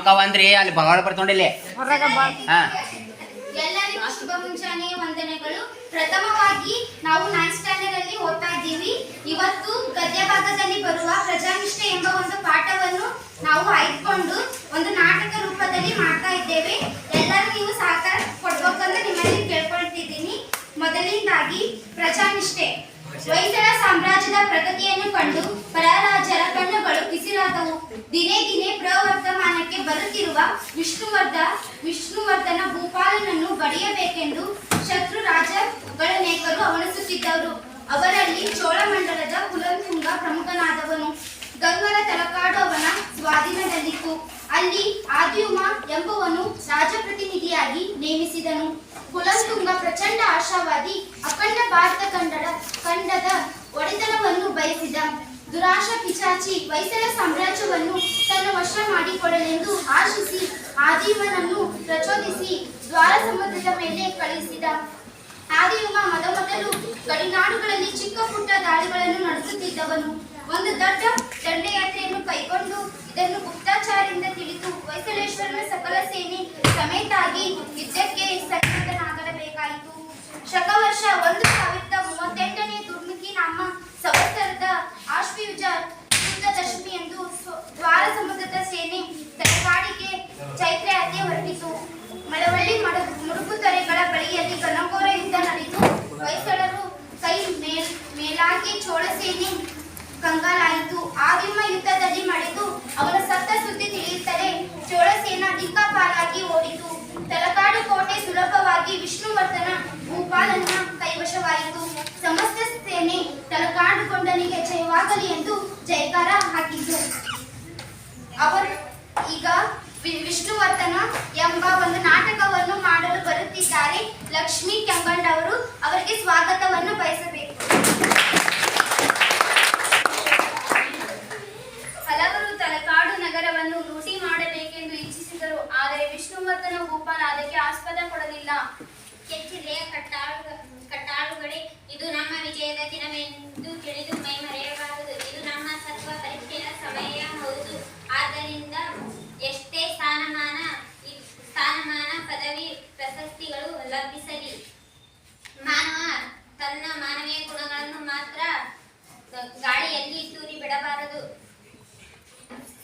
ಕಾವ್ ಅಂದ್ರಿ ಅಲ್ಲಿ ಬಂಗಾಳ ಬರ್ತೊಂಡಿಲ್ಲಿ ಹಾ. ಎಲ್ಲರಿಗೂ ಶುಭ ವಂದನೆಗಳು. ಪ್ರಥಮವಾಗಿ ನಾವು ನೈನ್ ಸ್ಟ್ಯಾಂಡರ್ಡ್ ಅಲ್ಲಿ ಓದ್ತಾ ಇದ್ದೀವಿ. ಇವತ್ತು ಗದ್ಯ ಭಾಗದಲ್ಲಿ ಬರುವ ಪ್ರಜಾನಿಷ್ಠೆ ಎಂಬ ಒಂದು ಪಾಠವನ್ನು ನಾವು ಆಯ್ಕೊಂಡು ಒಂದು ನಾಟಕ ರೂಪದಲ್ಲಿ ಮಾಡ್ತಾ ಇದ್ದೇವೆ. ಎಲ್ಲರೂ ನೀವು ಸಹಕಾರ ಕೊಡ್ಬೇಕಂತ ನಿಮ್ಮಲ್ಲಿ ಕೇಳ್ಕೊಳ್ತಿದ್ದೀನಿ. ಮೊದಲನೇದಾಗಿ ಪ್ರಜಾನಿಷ್ಠೆ. ಹೊಯ್ಸಳ ಸಾಮ್ರಾಜ್ಯದ ಪ್ರಗತಿಯನ್ನು ಕಂಡು ಕಿಸಿರಾದವು ದಿನೇ ದಿನೇ ಪ್ರವರ್ತಮಾನಕ್ಕೆ ಬರುತ್ತಿರುವ ವಿಷ್ಣುವರ್ಧ, ವಿಷ್ಣುವರ್ಧನ ಭೂಪಾಲನನ್ನು ಬಡಿಯಬೇಕೆಂದು ಶತ್ರು ರಾಜಗಳನೇಕರು ಅವಣಿಸುತ್ತಿದ್ದರು ಅವರಲ್ಲಿ ಚೋಳಮಂಡಲದ ಕುಲತುಂಗ ಪ್ರಮುಖನಾದವನು. ಗಂಗರ ತಲಕಾಡು ಅವನ ಸ್ವಾಧೀನದಲ್ಲಿತ್ತು. ಅಲ್ಲಿ ಆದಿಯುಮ ಎಂಬುವನು ರಾಜಪ್ರತಿನಿಧಿಯಾಗಿ ನೇಮಿಸಿದನು. ಕುಲತುಂಗ ಪ್ರಚಂಡ ಆಶಾವಾದಿ, ಅಖಂಡ ಭಾರತ ದುರಾಶ ಪಿಚಾಚಿ ಹೊಯ್ಸಳ ಸಾಮ್ರಾಜ್ಯವನ್ನು ತನ್ನ ವಶ ಮಾಡಿಕೊಡಲೆಂದು ಆಶಿಸಿ ಆದಿವನನ್ನು ಪ್ರಚೋದಿಸಿ ದ್ವಾರ ಸಮುದ್ರದ ಮೇಲೆ ಕಳುಹಿಸಿದ. ಆದಿಯುಮ ಮೊದಮೊದಲು ಗಡಿನಾಡುಗಳಲ್ಲಿ ಚಿಕ್ಕ ಪುಟ್ಟ ದಾಳಿಗಳನ್ನು ನಡೆಸುತ್ತಿದ್ದವನು. ಒಂದು ದೊಡ್ಡ ದಂಡಯಾತ್ರೆಯನ್ನು ಕೈಗೊಂಡು ಇದನ್ನು ಗುಪ್ತಾಚಾರದಿಂದ ತಿಳಿದು ಹೊಯ್ಸಳೇಶ್ವರನ ಸಕಲ ಸೇನೆ ಸಮೇತಾಗಿ ಯುದ್ಧಕ್ಕೆ ಸನ್ನದ್ಧನಾಗಲೇಬೇಕಾಯಿತು. ಶಕವರ್ಷ ಒಂದು ಸೇನಾ ಪಾಲಾಗಿ ಓಡಿತು ತಲಕಾಡು ಕೋಟೆ ಸುಲಭವಾಗಿ ವಿಷ್ಣುವರ್ಧನ ಭೂಪಾಲನ ಕೈವಶವಾಯಿತು. ಸಮಸ್ತ ಸೇನೆ ತಲಕಾಡು ಕೊಂಡನಿಗೆ ಜಯವಾಗಲಿ ಎಂದು ಜಯಕಾರ ಹಾಕಿದ್ದರು ಅವರು ಈಗ ವಿಷ್ಣುವರ್ಧನ ಎಂಬ ಒಂದು ನಾಟಕವನ್ನು ಮಾಡಲು ಬರುತ್ತಿದ್ದಾರೆ. ಲಕ್ಷ್ಮೀ ಕೆಂಗಂಡವರು ಅವರಿಗೆ ಸ್ವಾಗತವನ್ನು ಬಯಸಬೇಕು ಹಲವರು ತಲಕಾಡು ನಗರವನ್ನು ಲೂಟಿ ಮಾಡಬೇಕೆಂದು ಇಚ್ಛಿಸಿದರು ಆದರೆ ವಿಷ್ಣುವರ್ಧನ ಭೂಪಾಲ ಅದಕ್ಕೆ ಆಸ್ಪದ ಕೊಡಲಿಲ್ಲ. ಕೆಚ್ಚಿಲೆಯ ಕಟ್ಟಾಳು ಕಟ್ಟಾಳುಗಳೇ, ಇದು ನಮ್ಮ ವಿಜಯದ ದಿನವೆಂದು ತಿಳಿದು ಮೈ ಮರೆಯಬಾರದು ಇದು ನಮ್ಮ ಸತ್ವ ಪರೀಕ್ಷೆಯ ಸಮಯ, ಹೌದು. ಆದ್ದರಿಂದ ಎಷ್ಟೇ ಸ್ಥಾನಮಾನ ಸ್ಥಾನಮಾನ ಪದವಿ ಪ್ರಶಸ್ತಿಗಳು ಲಭಿಸಲಿ. ಮಾನವ ತನ್ನ ಮಾನವೀಯ ಗುಣಗಳನ್ನು ಮಾತ್ರ ಗಾಳಿಯಲ್ಲಿ ತೂರಿ ಬಿಡಬಾರದು.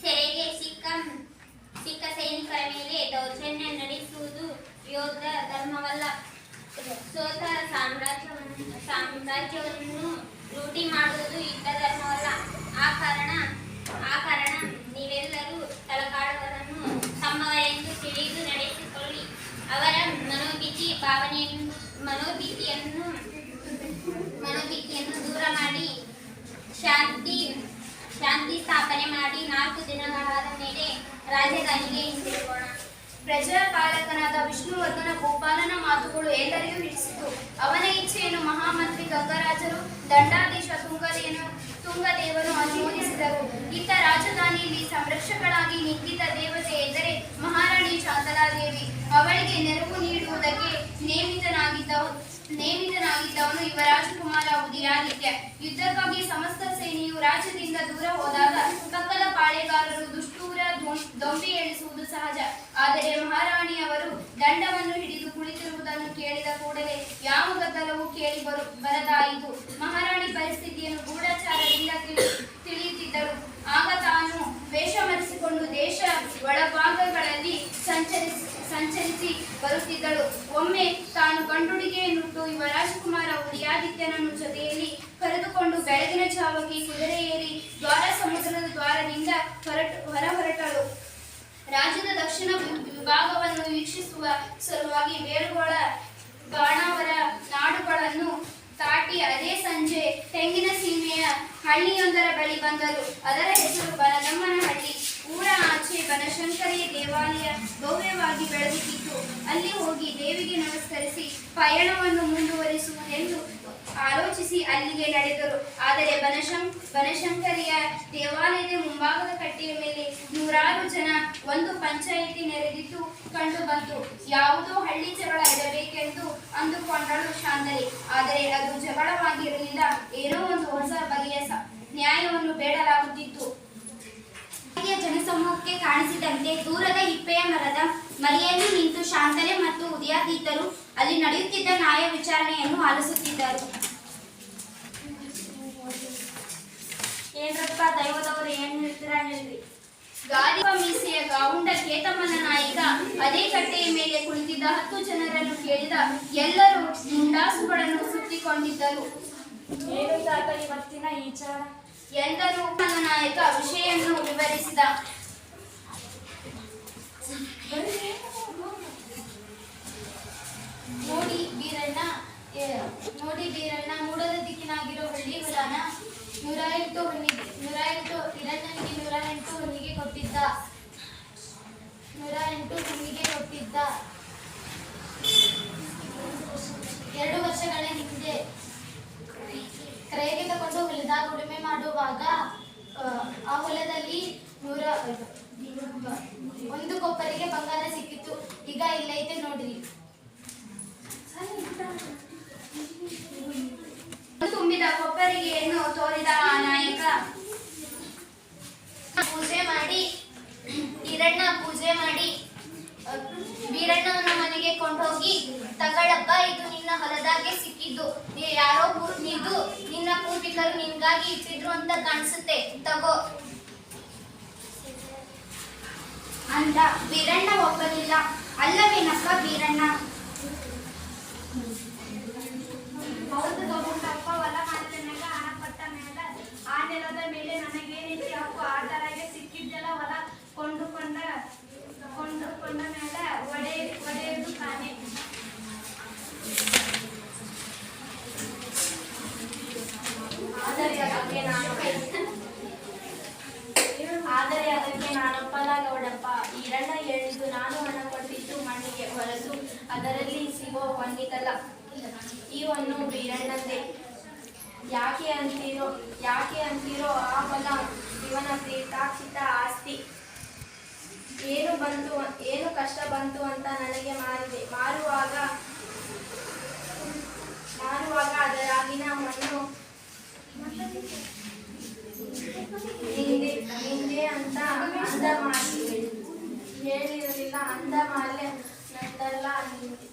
ಸೆರೆಗೆ ಸಿಕ್ಕ ಸಿಕ್ಕ ಸೈನಿಕರ ಮೇಲೆ ದೌರ್ಜನ್ಯ ನಡೆಸುವುದು ಯೋಧ ಧರ್ಮವಲ್ಲ. ಸೋತ ಸಾಮ್ರಾಜ್ಯವನ್ನು ಸಾಮ್ರಾಜ್ಯವನ್ನು ಲೂಟಿ ಮಾಡುವುದು ಯುದ್ಧ ಧರ್ಮವಲ್ಲ. ಆ ಕಾರಣ ಆ ಕಾರಣ ನೀವೆಲ್ಲರೂ ತಲಕಾಡುವರನ್ನು ತಮ್ಮವರೆಂದು ತಿಳಿದು ನಡೆಸಿಕೊಳ್ಳಿ. ಅವರ ಮನೋಭೀತಿ ಭಾವನೆಯನ್ನು, ಮನೋಭೀತಿಯನ್ನು ಮನೋಭೀತಿಯನ್ನು ದೂರ ಮಾಡಿ. ಶಾಂತಿ ಶಾಂತಿ ಸ್ಥಾಪನೆ ಮಾಡಿ ನಾಲ್ಕು ದಿನಗಳಾದ ಮೇಲೆ ರಾಜಧಾನಿಗೆ ಹಿಂದಿರುಗೋಣ ಪ್ರಜಾಪಾಲಕನಾದ ವಿಷ್ಣುವರ್ಧನ ಗೋಪಾಲನ ಮಾತುಗಳು ಎಲ್ಲರಿಗೂ ಹಿಡಿಸಿತು. ಅವನ ಇಚ್ಛೆಯನ್ನು ಮಹಾಮಂತ್ರಿ ಗಂಗರಾಜರು, ದಂಡಾಧೀಶ ತುಂಗದೇನು ತುಂಗದೇವನು ಅನುಮೋದಿಸಿದರು. ಇತ್ತ ರಾಜಧಾನಿಯಲ್ಲಿ ಸಂರಕ್ಷಕಳಾಗಿ ನಿಂತಿದ್ದ ದೇವತೆ ಎಂದರೆ ಮಹಾರಾಣಿ ಶಾಂತಲಾದೇವಿ ನೇಮಿತನಾಗಿದ್ದವನು ಇವ ರಾಜಕುಮಾರ ಉದಯಾದಿತ್ಯ ಯುದ್ಧಕ್ಕಾಗಿ ಸಮಸ್ತ ಸೇನೆಯು ರಾಜ್ಯದಿಂದ ದೂರ ಹೋದಾಗ ಪಕ್ಕದ ಪಾಳೆಗಾರರು ದುಷ್ಟೂರ ದೊಂಬಿ ಎಳಿಸುವುದು ಸಹಜ. ಆದರೆ ಮಹಾರಾಣಿ ಅವರು ದಂಡವನ್ನು ಹಿಡಿದು ಕುಳಿತಿರುವುದನ್ನು ಕೇಳಿದ ಕೂಡಲೇ ಯಾವ ಗದ್ದಲವೂ ಕೇಳಿ ಬರು, ಬರದಾಯಿತು. ಮಹಾರಾಣಿ ಪರಿಸ್ಥಿತಿಯನ್ನು ಗೂಢಚಾರದಿಂದ ತಿಳಿ- ತಿಳಿಯುತ್ತಿದ್ದಳು ಆಗ ತಾನು ವೇಷ ಮರೆಸಿಕೊಂಡು ದೇಶ ಒಳಭಾಗಗಳಲ್ಲಿ ಸಂಚರಿಸಿ ಸಂಚರಿಸಿ ಬರುತ್ತಿದ್ದಳು. ಒಮ್ಮೆ ತಾನು ಗಂಡುಡಿಗೆಯನ್ನುಟ್ಟು ಯುವ ರಾಜಕುಮಾರ ಉದಯಾದಿತ್ಯನನ್ನು ಜೊತೆಯಲ್ಲಿ ಕರೆದುಕೊಂಡು ಬೆಳಗಿನ ಜಾವಕ್ಕೆ ಕುದುರೆ ಏರಿ ದ್ವಾರ ಸಮುದ್ರದ ದ್ವಾರದಿಂದ ಹೊರ ಹೊರಟಳು ರಾಜ್ಯದ ದಕ್ಷಿಣ ವಿಭಾಗವನ್ನು ವೀಕ್ಷಿಸುವ ಸಲುವಾಗಿ ಬೇರುಗಳ ಬಾಣಾವರ ನಾಡುಗಳನ್ನು ದಾಟಿ ಅದೇ ಸಂಜೆ ತೆಂಗಿನ ಸೀಮೆಯ ಹಳ್ಳಿಯೊಂದರ ಬಳಿ ಬಂದರು. ಅದರ ಹೆಸರು ಬನದಮ್ಮನಹಳ್ಳಿ ಊರ ಆಚೆ ಬನಶಂಕರಿ ದೇವಾಲಯ ಭವ್ಯವಾಗಿ ಬೆಳೆದಿದ್ದು ಅಲ್ಲಿ ಹೋಗಿ ದೇವಿಗೆ ನಮಸ್ಕರಿಸಿ ಪಯಣವನ್ನು ಮುಂದುವರಿಸುವುದೆಂದು ಆಲೋಚಿಸಿ ಅಲ್ಲಿಗೆ ನಡೆದರು. ಆದರೆ ಬನಶಂ, ಬನಶಂಕರಿಯ ದೇವಾಲಯದ ಮುಂಭಾಗದ ಕಟ್ಟೆಯ ಮೇಲೆ ನೂರಾರು ಜನ ಒಂದು ಪಂಚಾಯಿತಿ ನೆರೆದಿದ್ದು ಕಂಡು ಬಂತು. ಯಾವುದೋ ಹಳ್ಳಿ ಜಗಳ ಇರಬೇಕೆಂದು ಅಂದುಕೊಂಡಳು ಶಾಂತರಿ ಆದರೆ ಅದು ಜಗಳವಾಗಿರಲಿಲ್ಲ. ಏನೋ ಒಂದು ಹೊಸ ಬಗೆಯ ನ್ಯಾಯವನ್ನು ಬೇಡಲಾಗುತ್ತಿತ್ತು ಕಾಣಿಸಿದಂತೆ ದೂರದ ಹಿಪ್ಪೆಯ ಮರದ ಮರಿಯಲ್ಲಿ ನಿಂತು ಶಾಂತಲೆ ಮತ್ತು ಉದಯಾದೀತರು ಅಲ್ಲಿ ನಡೆಯುತ್ತಿದ್ದ ನ್ಯಾಯ ವಿಚಾರಣೆಯನ್ನು ಆಲಿಸುತ್ತಿದ್ದರು. ಏನ್ರಪ್ಪ ದೈವದವರು ಏನ್ ಹೇಳ್ತೀರಾ ಹೇಳ್ರಿ. ಗಾಳಿಪ ಮೀಸೆಯ ಗಾವುಂಡ ಕೇತಮ್ಮನ ನಾಯಕ ಅದೇ ಕಟ್ಟೆಯ ಮೇಲೆ ಕುಳಿತಿದ್ದ ಹತ್ತು ಜನರನ್ನು ಕೇಳಿದ ಎಲ್ಲರೂ ಮುಂಡಾಸುಗಳನ್ನು ಸುತ್ತಿಕೊಂಡಿದ್ದರು. ಏನು ತಾತ ಇವತ್ತಿನ ಈಚಾರ ಎಲ್ಲರೂ ನಾಯಕ ವಿಷಯವನ್ನು ವಿವರಿಸಿದ. ನೋಡಿ ಬೀರಣ್ಣ ನೋಡಿ ಬೀರಣ್ಣ, ಮೂಡದ ದಿಕ್ಕಿನಾಗಿರೋ ಹಳ್ಳಿ ಹೊಲನ ನೂರ ಎಂಟು ಹೊನ್ನಿಗೆ ನೂರ ಎಂಟು ಹಿರಣ್ಣನಿಗೆ ನೂರ ಎಂಟು ಹೊನ್ನಿಗೆ ಕೊಟ್ಟಿದ್ದ. ನೂರ ಎಂಟು ಹೊನ್ನಿಗೆ ಕೊಟ್ಟಿದ್ದ. ಎರಡು ವರ್ಷಗಳ ಹಿಂದೆ ಕ್ರಯಕ್ಕೆ ತಗೊಂಡು ಹೊಲಿದಾಗ ಉಳುಮೆ ಮಾಡುವಾಗ ಆ, ಹೊಲದಲ್ಲಿ ನೂರ ಒಂದು ಕೊಪ್ಪರಿಗೆ ಬಂಗಾರ ಸಿಕ್ಕಿತ್ತು. ಈಗ ಇಲ್ಲೈತೆ ನೋಡ್ರಿ. ತುಂಬಿದ ಕೊಪ್ಪರಿಗೆಯನ್ನು ತೋರಿದ ಆ ನಾಯಕ? ಪೂಜೆ ಮಾಡಿ ಈರಣ್ಣ ಪೂಜೆ ಮಾಡಿ ವೀರಣ್ಣವನ್ನು ಮನೆಗೆ ಕೊಂಡೋಗಿ ತಗಳಪ್ಪ ಇದು ನಿನ್ನ ಹೊಲದಾಗೆ ಸಿಕ್ಕಿದ್ದು. ಯಾರೋ ಪೂ- ಪೂರ್ವಿಕರು ನಿನ್ಗಾಗಿ ಇಟ್ಟಿದ್ರು ಅಂತ ಕಾಣಿಸುತ್ತೆ. ತಗೋ. ಅಂತ ವೀರಣ್ಣ ಒಪ್ಪಲಿಲ್ಲ. ಅಲ್ಲವೇನಪ್ಪ ಬೀರಣ್ಣ? ಅದರಲ್ಲಿ ಸಿಗೋ ಪಂಡಿತಲ್ಲ ಈ ಹೊನ್ನು ಬೀರಣ್ಣಂದೆ. ಯಾಕೆ ಅಂತೀರೋ ಯಾಕೆ ಅಂತೀರೋ ಆ ಬಲ ಇವನ ಪ್ರೀತಾಕ್ಷಿತ ಆಸ್ತಿ. ಏನು ಬಂತು, ಏನು ಕಷ್ಟ ಬಂತು ಅಂತ ನನಗೆ ಮಾರಿದೆ. ಮಾರುವಾಗ ಮಾರುವಾಗ ಅದರಾಗಿನ ಮಣ್ಣು ಅಂತ ಅಂದ ಮಾಡಿ ಹೇಳಿರಲಿಲ್ಲ, ಅಂದ ಮಾಲೆ ನಿಂದೆ.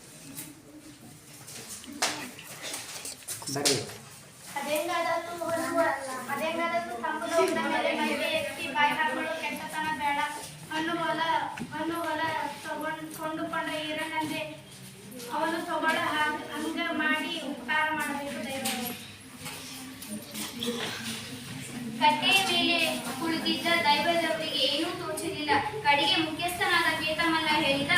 ಈರಣ್ಣಂದೆ ಅವನು ತಗೊಳ್ಳ ಹಾಗ್ ಮಾಡಿ ಉಪಕಾರ ಮಾಡಬೇಕು ದೇವರು. ಕಟ್ಟೆಯ ಮೇಲೆ ಕುಳಿತಿದ್ದ ದೈವದವರಿಗೆ ಏನೂ ತೋಚಲಿಲ್ಲ ಕಡೆಗೆ ಮುಖ್ಯಸ್ಥನಾದ ಕೇತಮಲ್ಲ ಹೇಳಿದ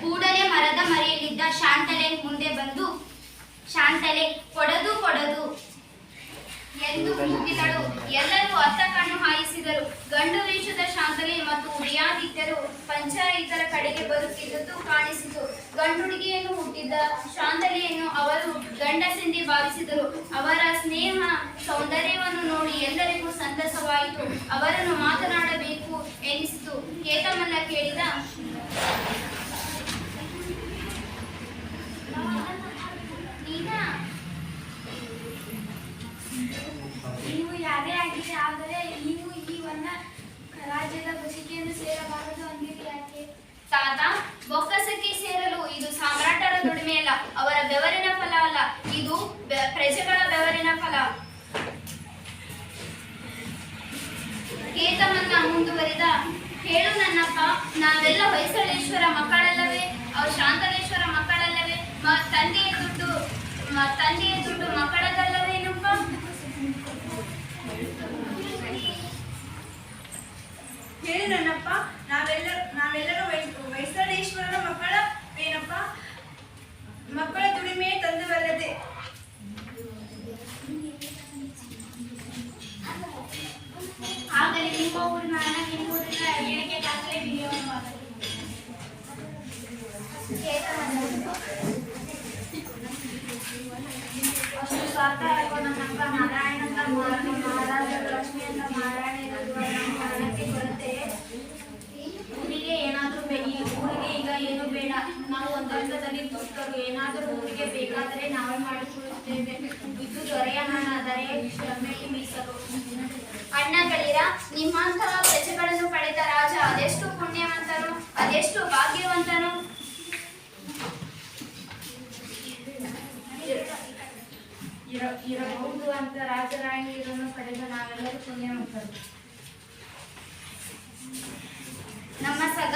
ಕೂಡಲೇ ಮರದ ಮರೆಯಲ್ಲಿದ್ದ ಶಾಂತಲೆ ಮುಂದೆ ಬಂದು, ಶಾಂತಲೆ, ಕೊಡದು ಕೊಡದು ಎಂದು ಕೂಗಿದಳು. ಎಲ್ಲರೂ ಅತ್ತ ಕಣ್ಣು ಹಾಯಿಸಿದರು. ಗಂಡು ವೇಷದ ಶಾಂತಲೆ ಮತ್ತು ಉಡಿಯಾದಿತ್ಯರು ಪಂಚಾಯಿತರ ಕಡೆಗೆ ಬರುತ್ತಿದ್ದುದು ಕಾಣಿಸಿತು. ಗಂಡುಡುಗಿಯನ್ನು ಹುಟ್ಟಿದ್ದ ಶಾಂತಲೆಯನ್ನು ಅವರು ಗಂಡಸೆಂದೇ ಭಾವಿಸಿದರು. ಅವರ ಸ್ನೇಹ, ಸೌಂದರ್ಯವನ್ನು ನೋಡಿ ಎಲ್ಲರಿಗೂ ಸಂತಸವಾಯಿತು. ಅವರನ್ನು ಮಾತನಾಡಬೇಕು ಎನಿಸಿತು. ಕೇತಮಲ್ಲ ಕೇಳಿದ ಪ್ರಜೆಗಳ ಬೆವರಿನ ಫಲ. ಗೀತವನ್ನ ಮುಂದುವರಿದ ಹೇಳು ನನ್ನಪ್ಪ ನಾವೆಲ್ಲ ಹೊಯ್ಸಳೇಶ್ವರ ಮಕ್ಕಳಲ್ಲವೇ ಅವ್ರು ಶಾಂತಲೇಶ್ವರ ಮಕ್ಕಳಲ್ಲವೇ ಮ ತಂದೆಯ ದುಡ್ಡು ಮ- ತಂದೆಯ ದುಡ್ಡು ಮಕ್ಕಳದಲ್ಲವೇನಪ್ಪ ಹೇಳಿ ನನ್ನಪ್ಪ ನಾವೆಲ್ಲ ನಾವೆಲ್ಲರೂ ವೈ ವೈಸಳೇಶ್ವರನ ಮಕ್ಕಳ ಏನಪ್ಪ ಮಕ್ಕಳ ದುಡಿಮೆ ತಂದುವಲ್ಲದೆ ಆಗಲಿ ನಿಮ್ಮ ಊರಿನ ಹಣ ನಿಮ್ಮ ಊರಿನ ಹೇಳಿಕೆ ದಾಖಲೆ ವಿನಿಯೋಗವಾಗಲಿ ಅಷ್ಟು ಸ್ವಾರ್ಥ ಯಾಕೋ ನನ್ನಪ್ಪ ನಾರಾಯಣ ಅಂತ ಮಾರನೆ ಮಹಾರಾಜ ಲಕ್ಷ್ಮಿ ಅಂತ ಮಾರಾಣಿ ಇರುವ ನಮ್ಮ ಹಣಕ್ಕೆ ಕೊರತೆ ಊರಿಗೆ ಏನಾದ್ರೂ ಊರಿಗೆ ಈಗ ಏನು ಬೇಡ. ನಾವು ಒಂದು ದುಷ್ಟರು ಏನಾದರೂ ಊರಿಗೆ ಬೇಕಾದರೆ ನಾವು ಮಾಡಿಕೊಳ್ಳುತ್ತೇವೆ ಇರಬಹುದು ಅಂತ ರಾಜರಾಣಿಯರನ್ನು ಪಡೆದ ನಾವೆಲ್ಲರೂ ಪುಣ್ಯವಂತರು. ನಮ್ಮ ಸಗ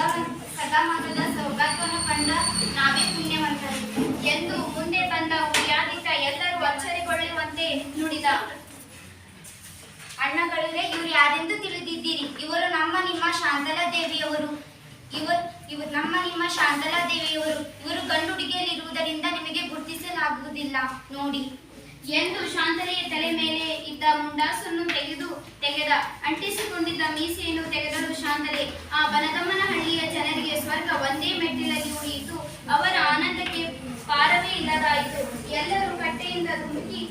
ಸಗಮಗದ ಸೌಭಾಗ್ಯವನ್ನು ಕಂಡ ನಾವೇ ಪುಣ್ಯವಂತರು. ಎಂದು ಮುಂದೆ ಬಂದ ಉದ್ಯಾದಿತ ಎಲ್ಲರೂ ಅಚ್ಚರಿಗೊಳ್ಳುವಂತೆ ನುಡಿದ ಅಣ್ಣಗಳಿರೆ ಇವರು ಯಾರೆಂದು ತಿಳಿದಿದ್ದೀರಿ? ಇವರು ನಮ್ಮ ನಿಮ್ಮ ಶಾಂತಲಾ ದೇವಿಯವರು. ಇವರು ಇವ, ನಮ್ಮ ನಿಮ್ಮ ಶಾಂತಲಾ ದೇವಿಯವರು. ಇವರು ಗಂಡು ನಿಮಗೆ ಗುರುತಿಸಲಾಗುವುದಿಲ್ಲ. ನೋಡಿ. ಎಂದು ಶಾಂತನೆಯ ತಲೆ ಮೇಲೆ ಇದ್ದ ಮುಂಡಾಸನ್ನು ತೆಗೆದು ತೆಗೆದ, ಅಂಟಿಸಿಕೊಂಡಿದ್ದ ಮೀಸೆಯನ್ನು ತೆಗೆದರು ಶಾಂತನೆ, ಆ ಬನದಮ್ಮನ ಹಳ್ಳಿಯ ಜನರಿಗೆ ಸ್ವರ್ಗ ಒಂದೇ ಮೆಟ್ಟಿಲಲ್ಲಿ ಉಳಿಯಿತು. ಅವರ ಆನಂದಕ್ಕೆ ಪಾರವೇ ಇಲ್ಲದಾಯಿತು. ಎಲ್ಲರೂ ಕಟ್ಟೆಯಿಂದ ಧುಮುಕಿ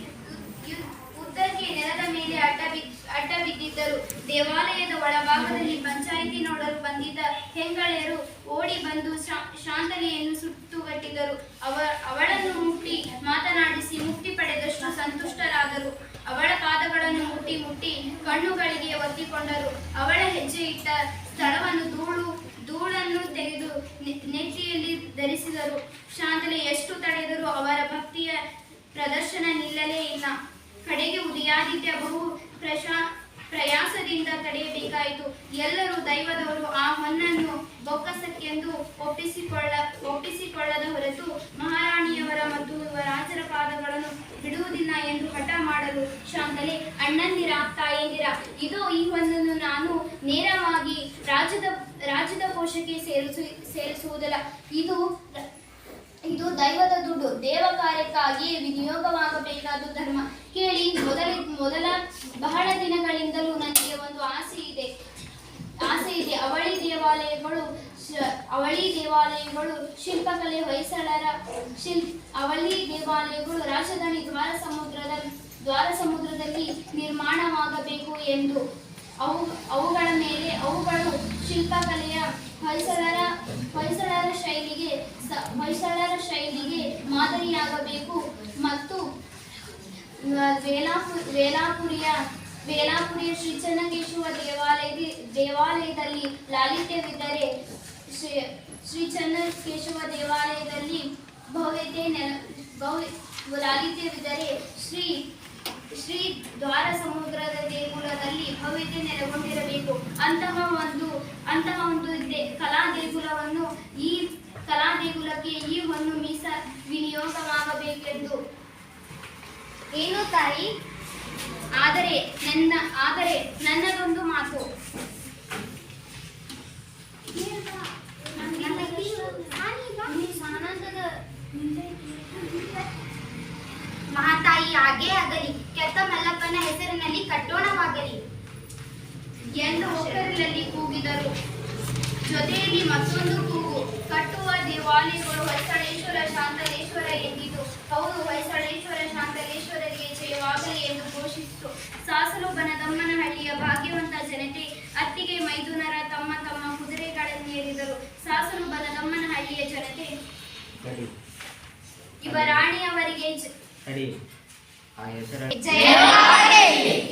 ಧರಿಸಿದರು. ಶಾಂತಲೆ ಎಷ್ಟು ತಡೆದರೂ ಅವರ ಭಕ್ತಿಯ ಪ್ರದರ್ಶನ ನಿಲ್ಲಲೇ ಇಲ್ಲ. ಕಡೆಗೆ ಉದಯಾದಿತ್ಯ ಬಹು ಪ್ರಶಾ, ಪ್ರಯಾಸದಿಂದ ತಡೆಯಬೇಕಾಯಿತು. ಎಲ್ಲರೂ ದೈವದವರು ಆ ಹೊನ್ನನ್ನು ಬೊಕ್ಕಸಕ್ಕೆಂದು ಒಪ್ಪಿಸಿಕೊಳ್ಳ, ಒಪ್ಪಿಸಿಕೊಳ್ಳದ ಹೊರತು ಮಹಾರಾಣಿಯವರ ಮತ್ತು ರಾಜರ ಪಾದಗಳನ್ನು ಬಿಡುವುದಿಲ್ಲ ಎಂದು ಹಠ ಮಾಡಲು ಶಾಂತಲೆ, ಅಣ್ಣಂದಿರ, ತಾಯಂದಿರ, ಇದು ಈ ಹೊನ್ನನ್ನು ನಾನು ನೇರವಾಗಿ ರಾಜ್ಯದ ರಾಜ್ಯದ ಕೋಶಕ್ಕೆ ಸೇರಿಸು, ಸೇರಿಸುವುದಿಲ್ಲ. ಇದು ಇದು ದೈವದ ದುಡ್ಡು. ದೇವ ಕಾರ್ಯಕ್ಕಾಗಿ ವಿನಿಯೋಗವಾಗಬೇಕಾದ ಧರ್ಮ. ಕೇಳಿ, ಮೊದಲ ಮೊದಲ ಬಹಳ ದಿನಗಳಿಂದಲೂ ನನಗೆ ಒಂದು ಆಸೆ ಇದೆ. ಆಸೆ ಇದೆ. ಅವಳಿ ದೇವಾಲಯಗಳು ಅವಳಿ ದೇವಾಲಯಗಳು, ಶಿಲ್ಪಕಲೆ ಹೊಯ್ಸಳರ ಶಿಲ್, ಅವಳಿ ದೇವಾಲಯಗಳು ರಾಜಧಾನಿ ದ್ವಾರ ಸಮುದ್ರದ, ದ್ವಾರ ಸಮುದ್ರದಲ್ಲಿ ನಿರ್ಮಾಣವಾಗಬೇಕು ಎಂದು. ಅವು, ಅವುಗಳ ಮೇಲೆ, ಅವುಗಳು ಶಿಲ್ಪಕಲೆಯ ಹೊಯ್ಸಳರ ಹೊಯ್ಸಳರ ಶೈಲಿಗೆ ಹೊಯ್ಸಳರ ಶೈಲಿಗೆ ಮಾದರಿಯಾಗಬೇಕು ಮತ್ತು ವೇಲಾಪುರ ವೇಲಾಪುರಿಯ ವೇಲಾಪುರಿಯ ಶ್ರೀ ಚನ್ನಕೇಶವ ದೇವಾಲಯದ, ದೇವಾಲಯದಲ್ಲಿ ಲಾಲಿತ್ಯವಿದ್ದರೆ ಶ್ರೀ ಶ್ರೀ ಚನ್ನಕೇಶವ ದೇವಾಲಯದಲ್ಲಿ ಭವ್ಯತೆ ನೆಲ, ಭವ್ಯ, ಲಾಲಿತ್ಯವಿದ್ದರೆ ಶ್ರೀ ಶ್ರೀ ದ್ವಾರ ಸಮುದ್ರದ ದೇಗುಲದಲ್ಲಿ ಭವ್ಯತೆ ನೆಲೆಗೊಂಡಿರಬೇಕು. ಅಂತಹ ಒಂದು ಅಂತಹ ಒಂದು ಕಲಾ ದೇಗುಲವನ್ನು ಈ ಕಲಾ ದೇಗುಲಕ್ಕೆ ಈ ಒಂದು ಮೀಸ ವಿನಿಯೋಗವಾಗಬೇಕೆಂದು. ಏನು ತಾಯಿ? ಆದರೆ ನನ್ನ ಆದರೆ ನನ್ನದೊಂದು ಮಾತು. ಮಹಾತಾಯಿ ಹಾಗೆ ಅದ ಹೆಸರಿನಲ್ಲಿ ಕಟ್ಟೋಣವಾಗಲಿ ಎಂದು ಒಕ್ಕರಿನಲ್ಲಿ ಕೂಗಿದರು. ಜೊತೆಯಲ್ಲಿ ಮತ್ತೊಂದು ಕೂಗು ಕಟ್ಟುವ ದೇವಾಲಯಗಳು ಹೊಯ್ಸಳೇಶ್ವರ ಶಾಂತಲೇಶ್ವರ ಎಂದಿತು. ಹೌದು ಹೊಯ್ಸಳೇಶ್ವರ ಶಾಂತಲೇಶ್ವರರಿಗೆ ಜಯವಾಗಲಿ ಎಂದು ಘೋಷಿಸಿತು. ಸಾಸಲು ಬನದಮ್ಮನಹಳ್ಳಿಯ ಭಾಗ್ಯವಂತ ಜನತೆ ಅತ್ತಿಗೆ ಮೈದುನರ ತಮ್ಮ ತಮ್ಮ ಕುದುರೆಗಳನ್ನೇರಿದರು ಸಾಸಲು ಬನದಮ್ಮನಹಳ್ಳಿಯ ಜನತೆ ಇವರಾಣಿಯವರಿಗೆ ಯುವರಾಣಿಯವರಿಗೆ a Ele.